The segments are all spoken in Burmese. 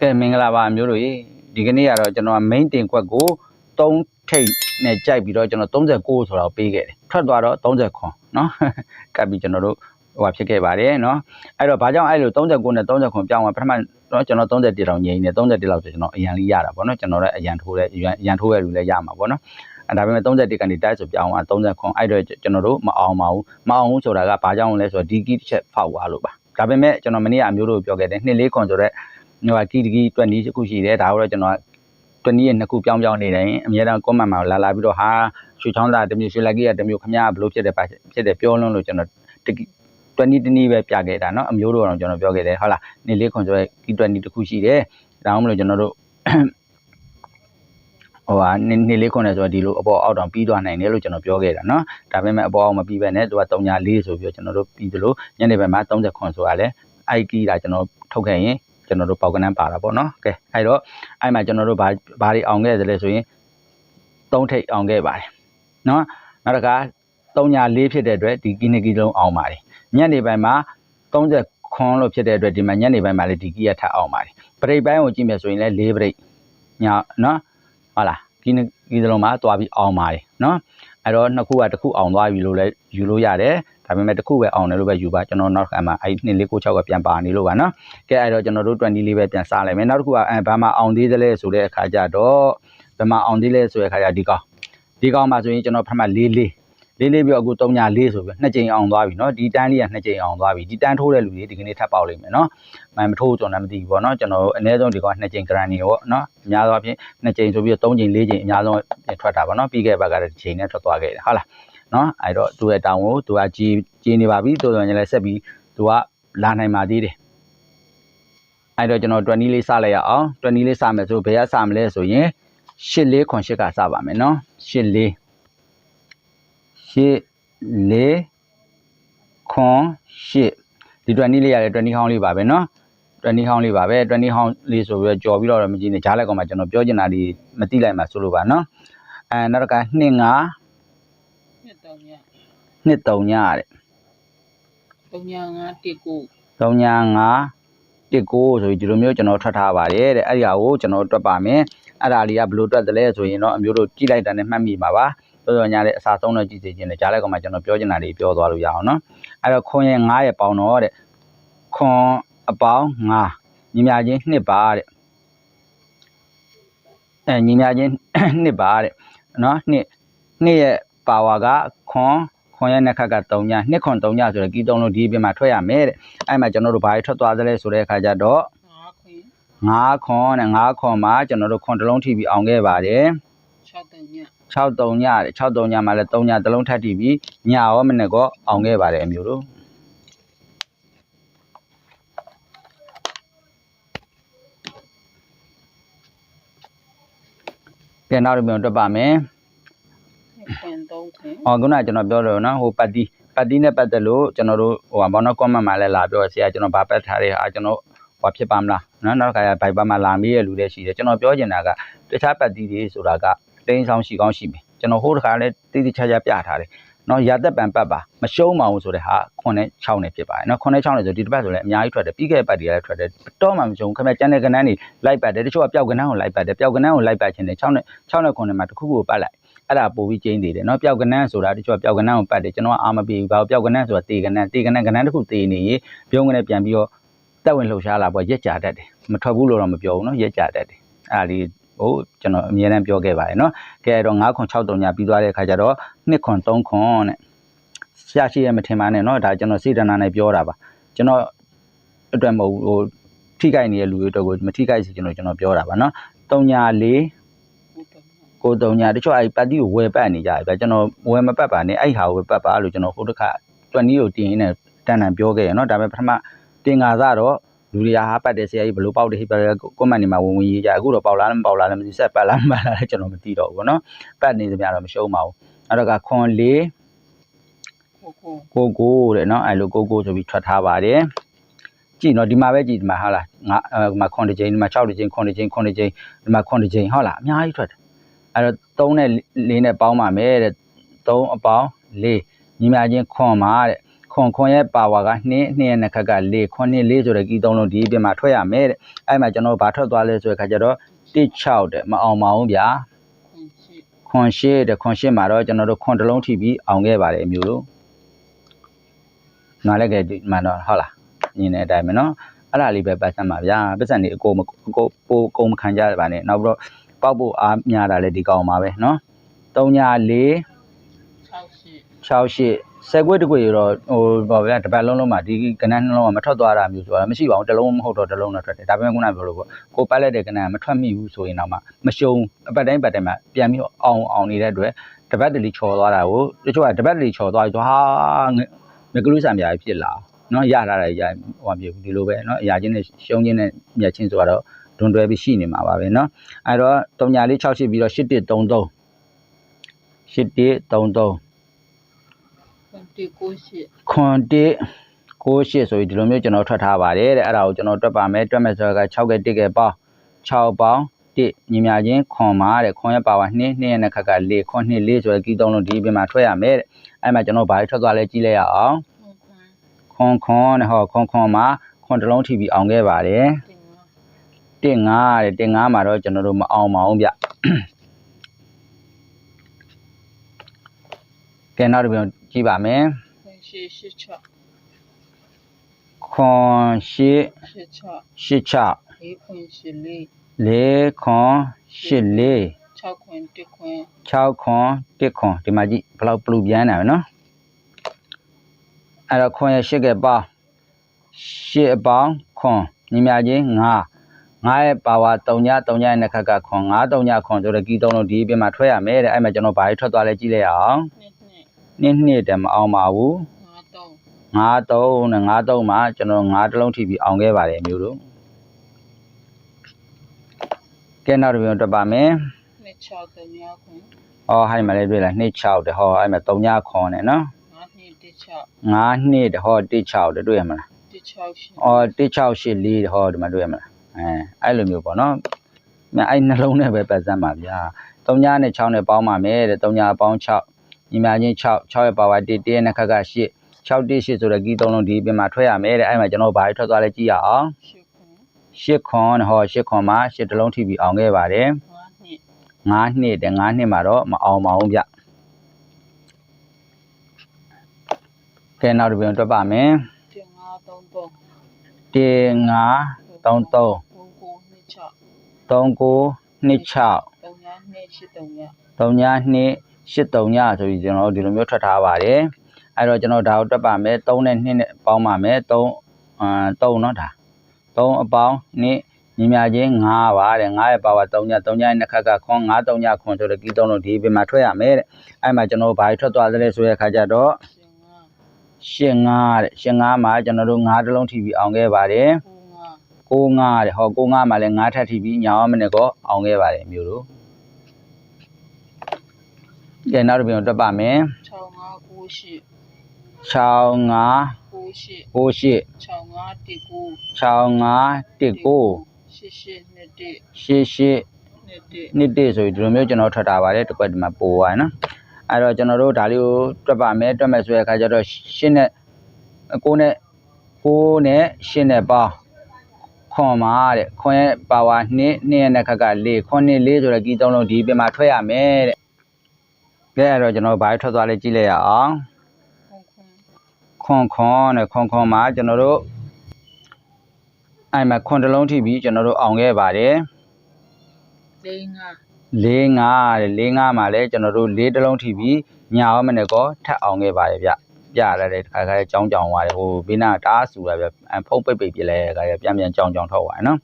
ကဲမင်္ဂလာပါအမျိုးတို့ရေဒီကနေ့ကတော့ကျွန်တော်က main တင်ခွက်ကို3ထိပ်နဲ့ကြိုက်ပြီးတော့ကျွန်တော်39ဆိုတော့ပေးခဲ့တယ်ထွက်သွားတော့30ခွန်เนาะ ကပ်ပြီးကျွန်တော်တို့ဟိုဟာဖြစ်ခဲ့ပါတယ်เนาะအဲ့တော့ဘာကြောင့်အဲ့လို39နဲ့30ခွန်ပြောင်းသွားပထမเนาะကျွန်တော်31တောင်ငိမ့်နေ31လောက်ဆိုကျွန်တော်အရန်လေးရတာပေါ့เนาะကျွန်တော်လည်းအရန်ထိုးတဲ့အရန်အရန်ထိုးရလူလည်းရမှာပေါ့เนาะအဲဒါပေမဲ့31ကနေတိုက်ဆိုပြောင်းသွား30ခွန်အဲ့တော့ကျွန်တော်တို့မအောင်ပါဘူးမအောင်ဘူးဆိုတာကဘာကြောင့်လဲဆိုတော့ဒီကီတစ်ချက်ဖောက်သွားလို့ပါဒါပေမဲ့ကျွန်တော်မနေ့ကအမျိုးတို့ပြောခဲ့တယ်2 4ခွန်ဆိုတော့ ဟိုကီတကီ20တစ်ခုရှိတယ်ဒါတော့ကျွန်တော်20ရဲ့နှစ်ခုပြောင်းပြောင်းနေတယ်အများအား comment မှာလာလာပြီးတော့ဟာရွှေချောင်းသားတစ်မျိုးရွှေလက်ကြီးကတစ်မျိုးခမရဘလို့ဖြစ်တယ်ပါဖြစ်တယ်ပြောလွန်းလို့ကျွန်တော်တကီ20တနည်းပဲပြခဲ့တာเนาะအမျိုးတို့တော့ကျွန်တော်ပြောခဲ့တယ်ဟုတ်လားနေလေးခွန်ဆိုရဲကီ20တစ်ခုရှိတယ်ဒါမှမဟုတ်ကျွန်တော်တို့ဟိုဟာနေနေလေးခွန်နဲ့ဆိုတော့ဒီလိုအပေါ်အောက်တောင်ပြီးသွားနိုင်တယ်လို့ကျွန်တော်ပြောခဲ့တာเนาะဒါပေမဲ့အပေါ်အောက်မပြီးပဲနဲ့သူက3ညာ4ဆိုပြီးတော့ကျွန်တော်တို့ပြီးသလိုညနေဘက်မှာ30ခွန်ဆိုတာလဲအိုက်ကီတာကျွန်တော်ထုတ်ခဲ့ရင် ကျွန်တော်တို့ပေါက်ကနန်းပါတာပေါ့နော်ကဲအဲ့တော့အဲ့မှာကျွန်တော်တို့ဘာဘာတွေအောင်ခဲ့သလဲဆိုရင်၃ထိပ်အောင်ခဲ့ပါတယ်နော်နောက်တစ်ခါ3ညာ4ဖြစ်တဲ့အတွက်ဒီကီနကီလုံးအောင်ပါတယ်ညနေပိုင်းမှာ30ခွန်လို့ဖြစ်တဲ့အတွက်ဒီမှာညနေပိုင်းမှာလည်းဒီကီရထပ်အောင်ပါတယ်ပရိတ်ပိုင်းကိုကြည့်မယ်ဆိုရင်လည်း၄ပရိတ်ညနော်ဟုတ်လားကီနကီလုံးမှာတွားပြီးအောင်ပါတယ်နော်အဲ့တော့နှစ်ခုကတစ်ခုအောင်သွားပြီလို့လည်းယူလို့ရတယ် ဒါပေမဲ့တစ်ခုပဲအောင်တယ်လို့ပဲယူပါကျွန်တော်နောက်တစ်ခါမှာအဲ့2 4 6ကပြန်ပါနေလို့ပါနော်ကဲအဲ့တော့ကျွန်တော်တို့20လေးပဲပြန်စားလိုက်မယ်နောက်တစ်ခုကအဲဘာမှအောင်သေးသလဲဆိုတဲ့အခါကျတော့ဘာမှအောင်သေးလဲဆိုတဲ့အခါကျဒီကောင်ဒီကောင်မှာဆိုရင်ကျွန်တော်ဖတ်မှ4 4လေးလေးပြီးအခု3ညာ4ဆိုပြီးနှစ်ကြိမ်အောင်သွားပြီเนาะဒီတန်းလေးကနှစ်ကြိမ်အောင်သွားပြီဒီတန်းထိုးတဲ့လူတွေဒီကနေ့ထပ်ပေါက်လိမ့်မယ်เนาะမမထိုးကျွန်တော်မသိဘူးပေါ့เนาะကျွန်တော်အနည်းဆုံးဒီကောင်နှစ်ကြိမ် guarantee ပေါ့เนาะအများသောအားဖြင့်နှစ်ကြိမ်ဆိုပြီးတော့3ကြိမ်4ကြိမ်အများဆုံးထွက်တာပေါ့เนาะပြီးခဲ့ဘက်ကတည်းကချိန်နဲ့ထွက်သွားခဲ့တယ်ဟုတ်လား နော်အဲ့တော့သူ့ရဲ့တောင်းကိုသူကကြီးကြီးနေပါပြီတိုးတော်ညလည်းဆက်ပြီးသူကလာနိုင်ပါသေးတယ်အဲ့တော့ကျွန်တော်20လေးစလိုက်ရအောင်20လေးစမယ်ဆိုဘယ်ကစမလဲဆိုရင်8လေးခွန်8ကစပါမယ်နော်8လေး8လေးခွန်8ဒီ20လေးရတယ်20ဟောင်းလေးပါပဲနော်20ဟောင်းလေးပါပဲ20ဟောင်းလေးဆိုပြီးတော့ကြော်ပြီးတော့မကြည့်နဲ့ဂျားလက်ကောင်မှာကျွန်တော်ပြောချင်တာဒီမတိလိုက်မှာဆိုလို့ပါနော်အဲနောက်တစ်ခါ2 5နှစ်တောင်ည နှစ်3ညတဲ့သုံးညငါတစ်ကို3ည5 1 9ဆိုပြီးဒီလိုမျိုးကျွန်တော်ထွက်ထားပါတယ်တဲ့အဲ့ဒီဟာကိုကျွန်တော်တွက်ပါမယ်အဲ့ဒါလေးကဘယ်လိုတွက်တယ်လဲဆိုရင်တော့အမျိုးတို့ကြည့်လိုက်တာနဲ့မှတ်မိမှာပါတော်တော်ညာတဲ့အစာဆုံးတော့ကြည့်စေခြင်းနဲ့ကြားလိုက်ကောင်မှကျွန်တော်ပြောချင်တာတွေပြောသွားလို့ရအောင်နော်အဲ့တော့ခွန်ရဲ့9ရဲ့ပေါင်းတော့တဲ့ခွန်အပေါင်း9ညီမချင်းနှစ်ပါတဲ့အဲညီမချင်းနှစ်ပါတဲ့နော်နှစ်နှစ်ရဲ့ပါဝါကခွန် ခွန်ရဲ့နှစ်ခက်က3ညနှစ်ခွန်3ညဆိုတော့ကီ3လုံးဒီပြင်မှာထွက်ရမယ်တဲ့အဲ့မှာကျွန်တော်တို့ဘာတွေထွက်သွားသလဲဆိုတဲ့အခါကျတော့ငါခွင်9ခွန်နဲ့9ခွန်မှာကျွန်တော်တို့ခွန်တစ်လုံးထိပြီးအောင်ခဲ့ပါတယ်6တောင်ည6 3ညတဲ့6 3ညမှာလည်း3ညတစ်လုံးထပ်ထိပြီးညရောမနေ့ကောအောင်ခဲ့ပါတယ်အမျိုးတို့ကဲနောက်တစ်မျိုးတွက်ပါမယ် ခွင်3ခွင်။အော်ခုနကကျွန်တော်ပြောလို့နော်ဟိုပတ်တီပတ်တီနဲ့ပတ်သက်လို့ကျွန်တော်တို့ဟိုဘာနော် comment မှာလည်းလာပြောဆရာကျွန်တော်ဗာပတ်ထားတဲ့ဟာကျွန်တော်ဟိုဖြစ်ပါမလားနော်နောက်တစ်ခါဘိုက်ပါမှာလာမေးရလူတွေရှိတယ်ကျွန်တော်ပြောချင်တာကတခြားပတ်တီတွေဆိုတာကတိန်းဆောင်ရှိကောင်းရှိမယ်ကျွန်တော်ဟိုတစ်ခါလည်းတိတိကျကျပြထားတယ်နော်ရာသက်ပံပတ်ပါမရှုံးမအောင်ဆိုတဲ့ဟာ9နဲ့6နဲ့ဖြစ်ပါတယ်နော်9နဲ့6နဲ့ဆိုဒီတစ်ပတ်ဆိုလည်းအများကြီးထွက်တယ်ပြီးခဲ့တဲ့ပတ်တီလည်းထွက်တယ်တော့မှမရှုံးခင်ဗျကျန်တဲ့ကဏ္ဍတွေလိုက်ပတ်တယ်တချို့ကပျောက်ကဏ္ဍကိုလိုက်ပတ်တယ်ပျောက်ကဏ္ဍကိုလိုက်ပတ်ခြင်းနဲ့6နဲ့6နဲ့9နဲ့မှာတစ်ခုခုကိုပတ်လိုက် အဲ့ဒါပို့ပြီးကျင်းသေးတယ်နော်ပျောက်ကနန်းဆိုတာတချို့ပျောက်ကနန်းကိုပတ်တယ်ကျွန်တော်ကအာမပြေဘူးဘာလို့ပျောက်ကနန်းဆိုတာတေကနန်းတေကနန်းကနန်းတစ်ခုတေနေရင်ပြုံးကနေပြန်ပြီးတော့တက်ဝင်လှုပ်ရှားလာပေါ့ရက်ကြတတ်တယ်မထွက်ဘူးလို့တော့မပြောဘူးနော်ရက်ကြတတ်တယ်အဲ့ဒါလေးဟိုကျွန်တော်အမြဲတမ်းပြောခဲ့ပါတယ်နော်ကဲတော့9ခွန်6တုံညာပြီးသွားတဲ့အခါကျတော့2ခွန်3ခွန်တဲ့ရှာရှိရမထင်ပါနဲ့နော်ဒါကျွန်တော်စေတနာနဲ့ပြောတာပါကျွန်တော်အတွက်မဟုတ်ဟိုထိခိုက်နေတဲ့လူတွေအတွက်ကိုမထိခိုက်စေကျွန်တော်ကျွန်တော်ပြောတာပါနော်3ညာ4 ကိုတုံညာတချို့အဲ့ပါတီကိုဝယ်ပတ်နေကြတယ်ဗျကျွန်တော်ဝယ်မပတ်ပါနဲ့အဲ့ဟာကိုပဲပတ်ပါလို့ကျွန်တော်ဟိုတစ်ခါ20ကိုတင်ရင်းနဲ့တန်တန်ပြောခဲ့ရနော်ဒါပေမဲ့ပထမတင်ကာစတော့လူတွေကဟာပတ်တယ်ဆရာကြီးဘလို့ပေါက်တယ်ဟိပါရကွန်မန့်နေမှာဝင်ဝင်ရေးကြအခုတော့ပေါက်လားမပေါက်လားလည်းမသိဆက်ပတ်လားမပတ်လားလည်းကျွန်တော်မသိတော့ဘူးဗောနော်ပတ်နေသမျှတော့မရှုံးပါဘူးအဲ့တော့ကခွန်လေးကိုကိုတဲ့နော်အဲ့လိုကိုကိုဆိုပြီးထွက်ထားပါတယ်ကြည့်နော်ဒီမှာပဲကြည့်ဒီမှာဟုတ်လားငါဒီမှာခွန်တစ်ချိန်ဒီမှာ6တစ်ချိန်ခွန်တစ်ချိန်ခွန်တစ်ချိန်ဒီမှာခွန်တစ်ချိန်ဟုတ်လားအများကြီးထွက်တယ် အဲ့တော့3နဲ့4နဲ့ပေါင်းပါမယ်တဲ့3အပေါင်း4ညီမချင်းခွန်ပါတဲ့ခွန်ခွန်ရဲ့ပါဝါက2 2ရဲ့နှစ်ခက်က4ခွန်2 4ဆိုတဲ့ကီးသုံးလုံးဒီအပြင်မှာထွက်ရမယ်တဲ့အဲ့မှာကျွန်တော်ဘာထွက်သွားလဲဆိုတဲ့ခါကျတော့16တဲ့မအောင်ပါဘူးဗျာခွန်ရှိခွန်8တဲ့ခွန်8မှာတော့ကျွန်တော်တို့ခွန်တစ်လုံးထိပြီးအောင်ခဲ့ပါတယ်အမျိုးတို့နားလက်ကဲဒီမှန်တော့ဟုတ်လားညီနေတဲ့အတိုင်းပဲနော်အဲ့ဒါလေးပဲပတ်စံပါဗျာပတ်စံနေအကိုမအကိုပိုအကုန်မခံကြပါနဲ့နောက်ပြီးတော့ ပေါက်ဖို့အားများတာလည်းဒီကောင်ပါပဲနော်3ည4 6ရှိ68ဆက်ကွေးတစ်ကွေတော့ဟိုဘာဗျာတစ်ပတ်လုံးလုံးမှာဒီကနန်းနှလုံးကမထွက်သွားတာမျိုးဆိုတာမရှိပါဘူးတစ်လုံးမဟုတ်တော့တစ်လုံးတော့ထွက်တယ်ဒါပေမဲ့ခုနကပြောလို့ပေါ့ကိုပတ်လိုက်တဲ့ကနန်းကမထွက်မိဘူးဆိုရင်တော့မှမရှုံအပတ်တိုင်းပတ်တိုင်းမှာပြန်ပြီးအောင်အောင်နေတဲ့အတွက်တပတ်တလီချော်သွားတာကိုတချို့ကတပတ်တလီချော်သွားပြီးတော့ဟာငကလူးဆံပြားဖြစ်လာနော်ရတာလည်းရဟိုမျိုးဒီလိုပဲနော်အရာချင်းနဲ့ရှုံးချင်းနဲ့မြတ်ချင်းဆိုတော့ ဒွန်တွဲပြီးရှိနေမှာပါပဲနော်အဲ့တော့3ညာလေး6ရှိပြီးတော့8133 8133ခွန်တီကိုရှိခွန်တစ်ကိုရှစ်ဆိုပြီးဒီလိုမျိုးကျွန်တော်ထွက်ထားပါတယ်တဲ့အဲ့ဒါကိုကျွန်တော်တွက်ပါမယ်တွက်မယ်ဆိုတော့6က1ကပေါင်း6ပေါင်း1ညီမြချင်းခွန်ပါတဲ့ခွန်ရဲ့ပါဝါ2 2ရဲ့နှစ်ခက်က4ခွန်2 4ဆိုတဲ့ကီးသုံးလုံးဒီပြင်မှာထွက်ရမယ်တဲ့အဲ့မှာကျွန်တော်ဘာတွေထွက်သွားလဲကြည့်လိုက်ရအောင်ခွန်ခွန်ခွန်ခွန်တဲ့ဟောခွန်ခွန်မှာခွန်တစ်လုံးထိပြီးအောင်ခဲ့ပါတယ် တင်ငါ 1 5တဲ့1 5မှာတော့ကျွန်တော်တို့မအောင်ပါဘူးဗျကဲနောက်တစ်ပြန်ကြည့်ပါမယ် ခွန်ရှိရှိချ ခွန်ရှစ် ရှိချ ရှစ်ချ လေးခွန်ရှိလေး လေးခွန်ရှစ်လေး 6ခွန်1ခွန် 6ခွန်1ခွန်ဒီမှာကြည့်ဘယ်လောက်ပလူပြန်တာပဲเนาะအဲ့တော့ခွန်ရဲ့ရှစ်ကပေါင်းရှစ်အပေါင်းခွန်ညီမချင်း9 9ရဲ့ပါဝါ3ည3ညရဲ့နှစ်ခက်ကခွန်9 3ညခွန်ဆိုတော့ကီးသုံးလုံးဒီအပြင်မှာထွက်ရမယ်တဲ့အဲ့မှာကျွန်တော်ဘာတွေထွက်သွားလဲကြည့်လိုက်အောင်နှစ်နှစ်နှစ်နှစ်တည်းမအောင်ပါဘူးငါတော့9 3နဲ့9 3မှာကျွန်တော်9တစ်လုံးထိပြီးအောင်ခဲ့ပါတယ်အမျိုးတို့ကဲနောက်တစ်ပြန်တွက်ပါမယ်နှစ်6တင်ငါခွန်။ဟောဟိုင်မှာလည်းတွေ့လား26တဲ့ဟောအဲ့မှာ3ညခွန်နဲ့နော်ငါနှစ်1 6။9နှစ်တဲ့ဟော16တဲ့တွေ့ရမလား1 6ရှိ။အော်1684တဲ့ဟောဒီမှာတွေ့ရမလား။ အဲအဲ့လိုမျိုးပေါ့နော်။မြအဲ့နှလုံးနဲ့ပဲပတ်စမ်းပါဗျာ။3ညနဲ့6နဲ့ပေါင်းပါမယ်တဲ့3ညပေါင်း6ညီမချင်း6 6ရဲ့ပါဝါ1 1ရဲ့နှစ်ခက်က8 6 1 8ဆိုတဲ့ကီးသုံးလုံးဒီပြင်မှာထွက်ရမယ်တဲ့အဲ့မှာကျွန်တော်ဘာတွေထွက်သွားလဲကြည့်ရအောင်ရှိခွန်8ခွန်ဟော8ခွန်မှာ8တစ်လုံးထိပြီးအောင်ခဲ့ပါတယ်ငါနှစ်9နှစ်တဲ့9နှစ်မှာတော့မအောင်ပါဘူးဗျကဲနောက်တစ်ပြန်တွက်ပါမယ်တင်ငါ3 3 1 5 3 3 9 9 2 6 3 9 2 6 3ညာ2ရှိ3ညာ 3ည2 8 3ညဆိုပြီးကျွန်တော်တို့ဒီလိုမျိုးထွက်ထားပါတယ်အဲ့တော့ကျွန်တော်ဒါကိုတွက်ပါမယ်3နဲ့2နဲ့ပေါင်းပါမယ်3အာ3เนาะဒါ3အပေါင်း2ညီမချင်း9ပါတဲ့9ရဲ့ပါဝါ3ည3ညရဲ့နှစ်ခက်ကခွန်9 3ညခွန်ဆိုတဲ့ကီးသုံးလုံးဒီပြင်မှာထွက်ရမယ်တဲ့အဲ့မှာကျွန်တော်ဘာတွေထွက်သွားသလဲဆိုတဲ့အခါကျတော့ ရှင်ငါ ရှင်းငါတဲ့ရှင်းငါမှာကျွန်တော်တို့ငါးတစ်လုံးထိပြီးအောင်ခဲ့ပါတယ် ကို ငါကိုငါတဲ့ဟောကိုငါမှာလည်းငါးထပ်ထိပြီးညောင်းမနဲ့ကောအောင်ခဲ့ပါတယ်မျိုးတို့ကဲနောက်တစ်ပြန်တွက်ပါမယ်6ငါ9ရှိ6 5 9ရှိ9 8 6ငါ1 9 6 5 1 9ရှိရှိနှစ်တစ်8 8နှစ်တစ်နှစ်တည်းဆိုပြီးဒီလိုမျိုးကျွန်တော်ထွက်တာပါတယ်တစ်ခွက်ဒီမှာပိုသွားနော်အဲ့တော့ကျွန်တော်တို့ဒါလေးကိုတွက်ပါမယ်တွက်မယ်ဆိုတဲ့အခါကျတော့ရှင်းနဲ့ကိုနဲ့ကိုနဲ့ရှင်းနဲ့ပေါင်း ခွန်ပါတဲ့ခွန်ရဲ့ပါဝါ2 2ရဲ့နှစ်ခက်က4ခွန်နဲ့4ဆိုတဲ့ကီးသုံးလုံးဒီပြင်မှာထွက်ရမယ်တဲ့ကဲအဲ့တော့ကျွန်တော်ဘာထွက်သွားလဲကြည့်လိုက်ရအောင်ခွန်ခွန်ခွန်ခွန်နဲ့ခွန်ခွန်မှာကျွန်တော်တို့အဲ့မှာခွန်တစ်လုံးထိပြီးကျွန်တော်တို့အောင်ခဲ့ပါတယ်လေးငါလေးငါတဲ့လေးငါမှာလည်းကျွန်တော်တို့လေးတစ်လုံးထိပြီးညာအောင်မနဲ့ကောထပ်အောင်ခဲ့ပါတယ်ဗျ ပြရတဲ့ခါခါကြောင်းကြောင်းသွားတယ်ဟိုဘေးနာတားဆူတာဗျဖုံးပိတ်ပိတ်ပြလဲခါကျပြန်ပြန်ကြောင်းကြောင်းထောက်သွားတယ်နော်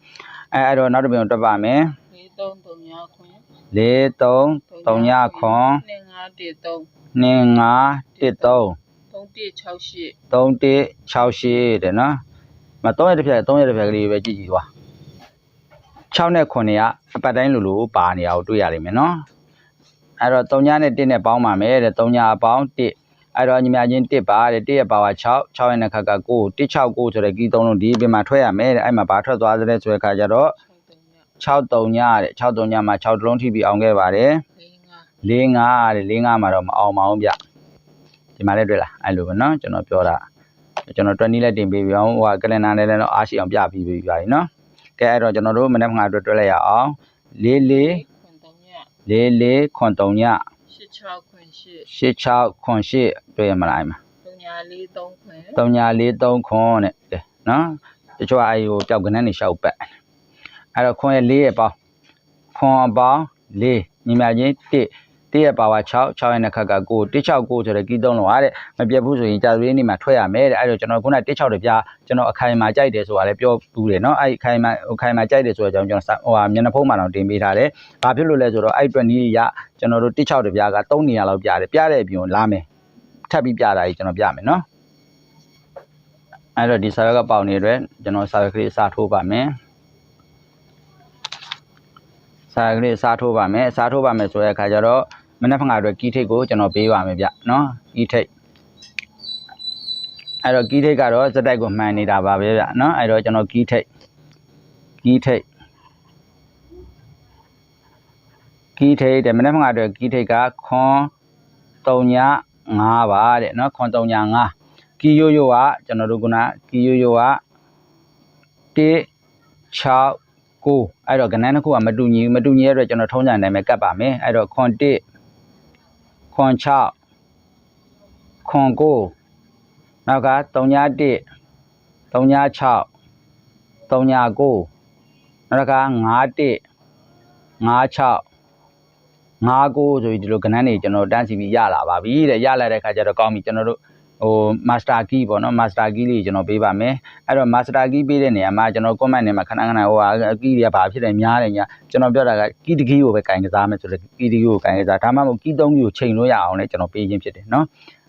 အဲအဲ့တော့နောက်တစ်ပြန်တွက်ပါမယ်လေးသုံးသုံးညာခွန်လေးသုံးသုံးညခွန်နှစ်ငါတစ်သုံးနှင်းငါတစ်သုံးသုံးတစ်6ရှိသုံးတစ်6ရှိတဲ့နော်မ3ရက်တစ်ဖြတ်3ရက်တစ်ဖြတ်ကလေးပဲကြည့်ကြည့်သွား6နဲ့9ကအပတ်တိုင်းလိုလိုပါနေတာကိုတွေ့ရလိမ့်မယ်နော်အဲ့တော့3ညနဲ့1နဲ့ပေါင်းပါမယ်တဲ့3ညအပေါင်း1 အဲ့တော့ညီမချင်း1ပါတဲ့1ရဲ့ပါဝါ6 6ရဲ့နှစ်ခက်က9 169ဆိုတဲ့ကီးသုံးလုံးဒီအပြင်မှာထွက်ရမယ်တဲ့အဲ့မှာဘာထွက်သွားသလဲဆိုတဲ့အခါကျတော့ 6သုံးညာ 6 3ညတဲ့6 3ညမှာ6တလုံးထိပြီးအောင်ခဲ့ပါတယ် လေးငါ ၄၅တဲ့၄၅မှာတော့မအောင်ပါဘူးဗျဒီမှာလည်းတွေ့လားအဲ့လိုပဲเนาะကျွန်တော်ပြောတာ ကျွန်တော်တွက်နီးလည်းတင်ပေးပြီးအောင်ဟိုကကလန်နာနဲ့လည်းတော့အားရှိအောင်ပြပြီးပြီးပါပြီနော်ကဲအဲ့တော့ကျွန်တော်တို့မနေ့ကအတွက်တွက်လိုက်ရအောင်လေးလေး ခွန်တုံည လေးလေးခွန်တုံည ရှစ်6ခွန်ရှစ် 86ခွန်8တွေ့ရမလားအဲ့မှာတုံညာလေး3ခွန်3ညာလေး3ခွန်တဲ့ကဲနော်တချို့အဲ့ဟိုပျောက်ကနန်းနေရှောက်ပတ်အဲ့တော့ခွန်ရဲ့4ရဲ့ပေါင်းခွန်အပေါင်း4ညီမချင်း1 1ရဲ့ပါဝါ6 6ရဲ့နှစ်ခက်က9 169ဆိုတဲ့ကီးသုံးလုံးဟာတဲ့မပြတ်ဘူးဆိုရင်ကြာသပတေးနေ့မှာထွက်ရမယ်တဲ့အဲ့တော့ကျွန်တော်ခုန16တပြားကျွန်တော်အခိုင်မှာကြိုက်တယ်ဆိုတာလည်းပြောဘူးတယ်နော်အဲ့အခိုင်မှာအခိုင်မှာကြိုက်တယ်ဆိုတော့ကျွန်တော်ဟိုဟာမျက်နှာဖုံးမှာတော့တင်ပေးထားတယ်ဘာဖြစ်လို့လဲဆိုတော့အဲ့အတွက်နီးရကျွန်တော်တို့16တပြားက3နေရာလောက်ပြတယ်ပြတဲ့အပြင်လာမယ်ထပ်ပြီးပြတာကြီးကျွန်တော်ပြမယ်နော်အဲ့တော့ဒီစာရွက်ကပေါက်နေတဲ့အတွက်ကျွန်တော်စာရွက်ကလေးစာထိုးပါမယ်စာရွက်ကလေးစာထိုးပါမယ်စာထိုးပါမယ်ဆိုတဲ့အခါကျတော့ မနက်ဖြန်ကအတွက်ကီးထိတ်ကိုကျွန်တော်ပေးပါမယ်ဗျနော်ကီးထိတ်အဲ့တော့ကီးထိတ်ကတော့စက်တိုက်ကိုမှန်နေတာပါပဲဗျနော်အဲ့တော့ကျွန်တော်ကီးထိတ်ကီးထိတ်ကီးထိတ်တဲ့မနက်ဖြန်ကအတွက်ကီးထိတ်ကခွန်3ည5ပါတဲ့နော်ခွန်3ည5ကီယိုယိုကကျွန်တော်တို့ကကီယိုယိုက1 6 9အဲ့တော့ကဏ္ဍတစ်ခုကမတူညီဘူးမတူညီတဲ့အတွက်ကျွန်တော်ထုံးစံတိုင်းပဲကတ်ပါမယ်အဲ့တော့ခွန်1 ခွန်6ခွန်9နောက်က3ည1 3ည6 3ည9နောက်က5 1 5 6 59ဆိုပြီးဒီလိုကဏ္ဍတွေကျွန်တော်တန်းစီပြီးရလာပါပြီတဲ့ရလာတဲ့ခါကျတော့ကောင်းပြီကျွန်တော်တို့ ဟို master key ပေါ့နော် master key လေးကျွန်တော်ပေးပါမယ်အဲ့တော့ master key ပေးတဲ့နေရာမှာကျွန်တော် comment ထဲမှာခဏခဏဟိုဟာ key တွေကဘာဖြစ်တယ်များတယ်ညာကျွန်တော်ပြောတာက key တစ် key ကိုပဲကင်ကစားမယ်ဆိုတော့ key တစ် key ကိုကင်ကစားဒါမှမဟုတ် key 3 key ကိုချိန်လို့ရအောင်လည်းကျွန်တော်ပေးခြင်းဖြစ်တယ်နော်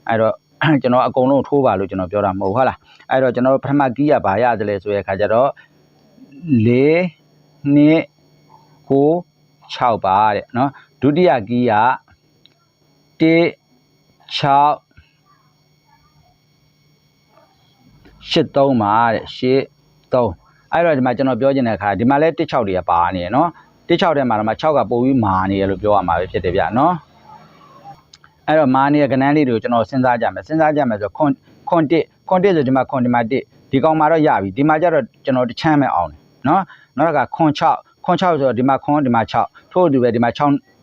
အဲ့တော့ကျွန်တော်အကုန်လုံးထိုးပါလို့ကျွန်တော်ပြောတာမဟုတ်ဟုတ်လားအဲ့တော့ကျွန်တော်ပထမ key ကဘာရတယ်လဲဆိုတဲ့အခါကျတော့၄နှစ်ကို6ပါတဲ့နော်ဒုတိယ key က1 6 83ပါတဲ့83အဲ့တော့ဒီမှာကျွန်တော်ပြောချင်တဲ့အခါဒီမှာလဲ16တွေကပါနေရနော်16ထဲမှာတော့မှ6ကပို့ပြီးမာနေရလို့ပြောရမှာပဲဖြစ်တယ်ဗျနော်အဲ့တော့မာနေရကဏ္ဍလေးတွေကိုကျွန်တော်စဉ်းစားကြမယ်စဉ်းစားကြမယ်ဆိုခွန်ခွန်1ခွန်1ဆိုဒီမှာခွန်ဒီမှာ1ဒီကောင်မှာတော့ရပြီဒီမှာကျတော့ကျွန်တော်တချမ်းမဲ့အောင်တယ်နော်နောက်ကခွန်6ခွန်6ဆိုတော့ဒီမှာခွန်ဒီမှာ6ထို့အတူပဲဒီမှာ6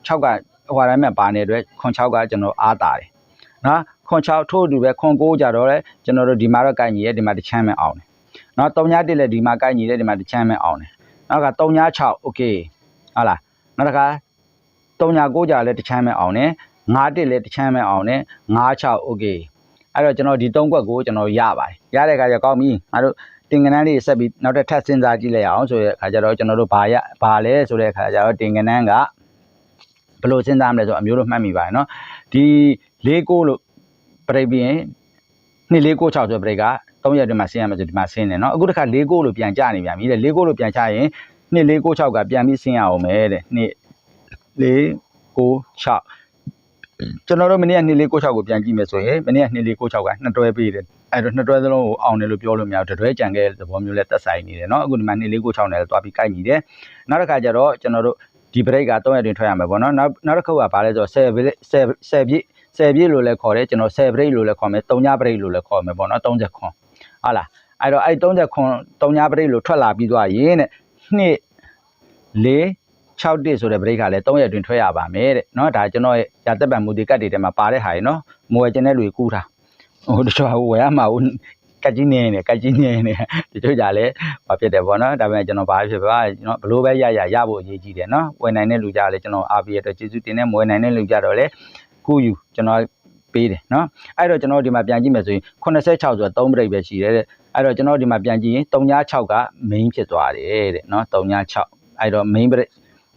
6ကဟိုအတိုင်းမဲ့ပါနေတဲ့အတွက်ခွန်6ကကျွန်တော်အားတာတယ်နော် ခွန်6ထို့အတူပဲခွန်9ကြတော့လေကျွန်တော်တို့ဒီမှာတော့ကိုက်ညီရဲဒီမှာတချမ်းမဲ့အောင်တယ်နော်3ည1လည်းဒီမှာကိုက်ညီရဲဒီမှာတချမ်းမဲ့အောင်တယ်နောက်က3ည6โอเคဟုတ်လားနောက်တစ်ခါ3ည9ကြလည်းတချမ်းမဲ့အောင်တယ်9 1လည်းတချမ်းမဲ့အောင်တယ်9 6โอเคအဲ့တော့ကျွန်တော်ဒီ3ကွက်ကိုကျွန်တော်ရပါတယ်ရတဲ့အခါကျကောင်းပြီငါတို့တင်ကနန်းလေးဆက်ပြီးနောက်တစ်ထပ်စဉ်းစားကြည့်လိုက်အောင်ဆိုတဲ့အခါကျတော့ကျွန်တော်တို့ဘာရဘာလဲဆိုတဲ့အခါကျတော့တင်ကနန်းက ဘယ်လိုစဉ်းစားမလဲဆိုတော့အမျိုးတို့မှတ်မိပါတယ်နော်ဒီ၄ကိုလို့ ပြိတ်ပြီးရင်2 4 6 6ဆိုပြိတ်က3ရက်တည်းမှာဆင်းရမယ်ဆိုဒီမှာဆင်းတယ်နော်အခုတစ်ခါ၄ကိုလို့ပြန်ကြနေပြန်ပြီတဲ့၄ကိုလို့ပြန်ချရင်2 4 6 6ကပြန်ပြီးဆင်းရအောင်မယ်တဲ့2 4 6 6ကျွန်တော်တို့မနေ့က2 4 6 6ကိုပြန်ကြည့်မယ်ဆိုရင်မနေ့က2 4 6 6ကနှစ်တွဲပေးတယ်အဲ့တော့နှစ်တွဲစလုံးကိုအောင်တယ်လို့ပြောလို့မရဘူးတစ်တွဲကြံခဲ့တဲ့သဘောမျိုးလဲသက်ဆိုင်နေတယ်เนาะအခုဒီမှာ2 4 6 6နဲ့လည်းတွားပြီးကိုက်ညီတယ်နောက်တစ်ခါကျတော့ကျွန်တော်တို့ဒီ break က3ရက်တွင်ထွက်ရမှာပေါ့နော်နောက်နောက်တစ်ခုကဘာလဲဆိုတော့10 break 10 10ပြည့် 10ပြည့်လို့လည်းခေါ်တယ်ကျွန်တော်10 break လို့လည်းခေါ်မယ်3ည break လို့လည်းခေါ်မယ်ပေါ့နော်30ခွန်ဟုတ်လားအဲ့တော့အဲ့30ခွန်3ည break လို့ထွက်လာပြီးသွားရင်တဲ့နှစ်4 6တစ်ဆိုတဲ့ break ကလည်း3ရက်တွင်ထွက်ရပါမယ်တဲ့เนาะဒါကျွန်တော်ရဲ့ရာသက်ပံမူဒီကတ်တွေထဲမှာပါတဲ့ဟာရေเนาะမွေကျင်တဲ့လူကူးတာဟိုတချို့ဝယ်ရမှာဟိုကတ်ကြီးနေနေကတ်ကြီးနေနေတချို့ကြလည်းဘာဖြစ်တယ်ပေါ့နော်ဒါပေမဲ့ကျွန်တော်ဘာဖြစ်ပါကျွန်တော်ဘလို့ပဲရရရဖို့အရေးကြီးတယ်နော်ဝယ်နိုင်တဲ့လူကြလည်းကျွန်တော်အားပေးရတော့ကျေးဇူးတင်တယ်မဝယ်နိုင်တဲ့လူကြတော့လည်း ကူယူကျွန်တော်ပေးတယ်နော်အဲ့တော့ကျွန်တော်ဒီမှာပြန်ကြည့်မယ်ဆိုရင်86ဆိုတော့3ပြိတ်ပဲရှိတယ်တဲ့အဲ့တော့ကျွန်တော်ဒီမှာပြန်ကြည့်ရင်36က main ဖြစ်သွားတယ်တဲ့နော်36အဲ့တော့ main ပြိတ်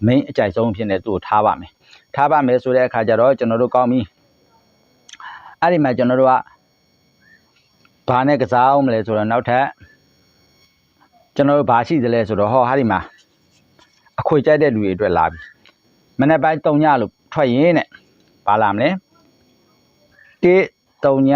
main အကြိုက်ဆုံးဖြစ်နေသူ့ကိုထားပါမယ်ထားပါမယ်ဆိုတဲ့အခါကျတော့ကျွန်တော်တို့ကောင်းပြီအဲ့ဒီမှာကျွန်တော်တို့ကဘာနဲ့ကစားအောင်မလဲဆိုတော့နောက်ထပ်ကျွန်တော်တို့ဘာရှိသလဲဆိုတော့ဟောဟာဒီမှာအခွေကြိုက်တဲ့လူတွေအတွက်လာပြီမနေ့ပိုင်း3ညလို့ထွက်ရင်တဲ့ ဘာလာမလဲ1 3ည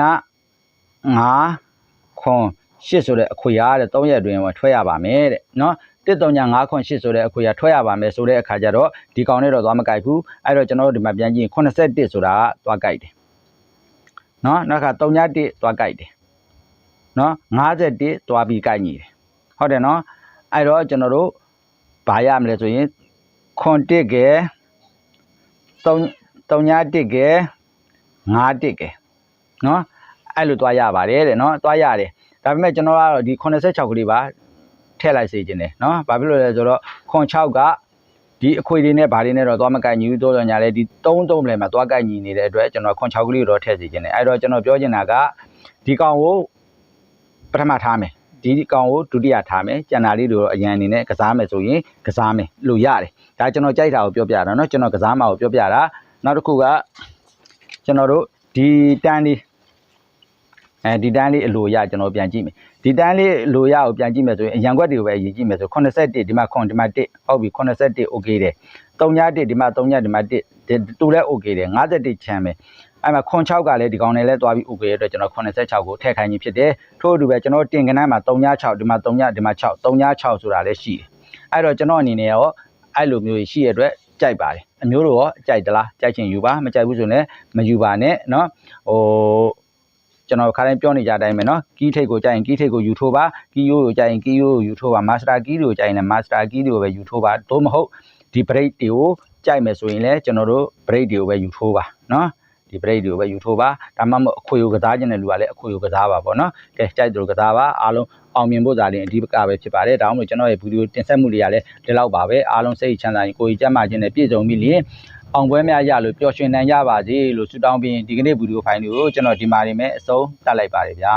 5ခွန်8ဆိုတဲ့အခွေအားတဲ့3ရက်အတွင်းမှာထွက်ရပါမယ်တဲ့နော်တစ်တုံညာ9ခွန်8ဆိုတဲ့အခွေရထွက်ရပါမယ်ဆိုတဲ့အခါကျတော့ဒီကောင်နဲ့တော့သွားမကြိုက်ဘူးအဲ့တော့ကျွန်တော်တို့ဒီမှာပြန်ကြည့်ရင်81ဆိုတာကသွားကြိုက်တယ်နော်နောက်က3ည1သွားကြိုက်တယ်နော်51တွားပြီးကိုက်ညီတယ်ဟုတ်တယ်နော်အဲ့တော့ကျွန်တော်တို့ဘာရမလဲဆိုရင်ခွန်တစ်ကဲ3 3တစ်ကဲ5တစ်ကဲနော်အဲ့လိုတွားရပါတယ်တဲ့နော်တွားရတယ်ဒါပေမဲ့ကျွန်တော်ကတော့ဒီ86ကလေးပါထည့်လိုက်စေခြင်းတယ်နော်ဘာဖြစ်လို့လဲဆိုတော့ခွန်6ကဒီအခွေတွေနဲ့ဘာတွေနဲ့တော့သွားမကိုက်ညီဘူးတော့ညာလဲဒီ3 3လဲမှာသွားကိုက်ညီနေတဲ့အတွက်ကျွန်တော်ခွန်6ကလေးကိုတော့ထည့်စေခြင်းတယ်အဲ့တော့ကျွန်တော်ပြောချင်တာကဒီကောင်ကိုပထမထားမယ်ဒီကောင်ကိုဒုတိယထားမယ်ကျန်တာလေးတွေတော့အရင်အနေနဲ့ကစားမယ်ဆိုရင်ကစားမယ်လို့ရတယ်ဒါကျွန်တော်ကြိုက်တာကိုပြောပြတာเนาะကျွန်တော်ကစားမှာကိုပြောပြတာ နောက်တစ်ခုကကျွန်တော်တို့ဒီတန်းလေးအဲဒီတန်းလေးအလိုရကျွန်တော်ပြန်ကြည့်မယ်ဒီတန်းလေးအလိုရကိုပြန်ကြည့်မယ်ဆိုရင်အရန်ခွက်တွေကိုပဲအရင်ကြည့်မယ်ဆို81ဒီမှာခွန်ဒီမှာ1ဟုတ်ပြီ81 okay တယ်31ဒီမှာ3ဒီမှာ1တူလဲ okay တယ်51ချမ်းပဲအဲ့မှာခွန်6ကလည်းဒီကောင်နဲ့လဲသွားပြီး okay ရတဲ့ကျွန်တော်86ကိုထည့်ခိုင်းခြင်းဖြစ်တယ်ထို့အတူပဲကျွန်တော်တင်ကနန်းမှာ36ဒီမှာ3ဒီမှာ6 36ဆိုတာလည်းရှိတယ်အဲ့တော့ကျွန်တော်အနေနဲ့ရောအဲ့လိုမျိုးရှိရတဲ့အတွက် ကြိုက်ပါတယ်အမျိုးတို့ရောကြိုက်သလားကြိုက်ချင်ယူပါမကြိုက်ဘူးဆိုရင်လည်းမယူပါနဲ့เนาะဟိုကျွန်တော်ခါတိုင်းပြောနေကြတဲ့အတိုင်းပဲเนาะကီးထိတ်ကိုကြိုက်ရင်ကီးထိတ်ကိုယူထိုးပါကီးယိုးကိုကြိုက်ရင်ကီးယိုးကိုယူထိုးပါမာစတာကီးတွေကိုကြိုက်ရင်လည်းမာစတာကီးတွေကိုပဲယူထိုးပါသို့မဟုတ်ဒီ break တွေကိုကြိုက်မယ်ဆိုရင်လည်းကျွန်တော်တို့ break တွေကိုပဲယူထိုးပါเนาะ ဒီ break တွေကိုပဲယူထိုးပါဒါမှမဟုတ်အခွေကိုကစားခြင်းတဲ့လူကလည်းအခွေကိုကစားပါပေါ့နော်ကဲကြိုက်သူကစားပါအားလုံးအောင်မြင်ဖို့ဒါလည်းအဓိကပဲဖြစ်ပါတယ်ဒါမှမဟုတ်ကျွန်တော်ရဲ့ဗီဒီယိုတင်ဆက်မှုတွေကလည်းဒီလောက်ပါပဲအားလုံးစိတ်ချမ်းသာရင်ကိုယ်ကြီးကြက်မှခြင်းနဲ့ပြည့်စုံပြီလျင်အောင်ပွဲများရလို့ပျော်ရွှင်နိုင်ကြပါစေလို့ဆုတောင်းပြီးဒီကနေ့ဗီဒီယိုဖိုင်တွေကိုကျွန်တော်ဒီမှာနေမယ်အဆုံးတက်လိုက်ပါတယ်ဗျာ